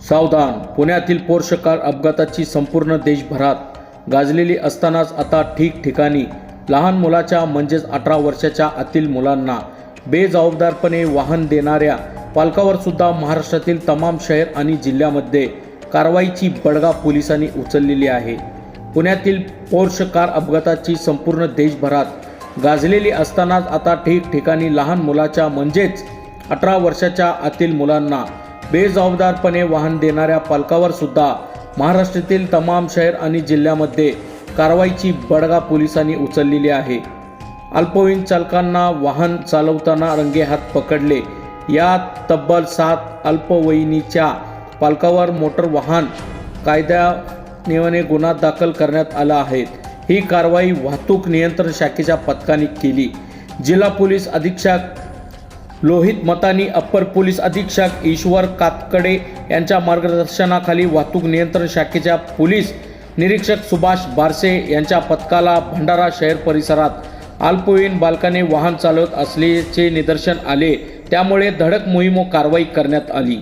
सावधान. पुण्यातील Porsche car अपघाताची संपूर्ण देशभरात गाजलेली असतानाच आता ठिकठिकाणी लहान मुलाच्या म्हणजेच अठरा वर्षाच्या आतील मुलांना बेजबाबदारपणे वाहन देणाऱ्या पालकावर सुद्धा महाराष्ट्रातील तमाम शहर आणि जिल्ह्यामध्ये कारवाईची बडगा पोलिसांनी उचललेली आहे. पुण्यातील पोर्श कार अपघाताची संपूर्ण देशभरात गाजलेली असतानाच आता ठिकठिकाणी लहान मुलाच्या म्हणजेच अठरा वर्षाच्या आतील मुलांना बेजबाबदारपणे वाहन देणाऱ्या पालकावर सुद्धा महाराष्ट्रातील तमाम शहर आणि जिल्ह्यामध्ये कारवाईची बडगा पोलिसांनी उचललेली आहे. अल्पवयीन चालकांना वाहन चालवताना रंगेहात पकडले. यात तब्बल सात अल्पवयीनीच्या पालकावर मोटर वाहन कायद्याने गुन्हा दाखल करण्यात आला आहे. ही कारवाई वाहतूक नियंत्रण शाखेच्या पथकाने केली. जिल्हा पोलीस अधीक्षक लोहित मतानी अप्पर पोलीस अधीक्षक ईश्वर कातकडे यांच्या मार्गदर्शनाखाली वाहतूक नियंत्रण शाखेच्या पोलीस निरीक्षक सुभाष बारसे यांच्या पथकाला भंडारा शहर परिसरात अल्पवयीन बालकाने वाहन चालवत असल्याचे निदर्शन आले. त्यामुळे धडक मोहीम कारवाई करण्यात आली.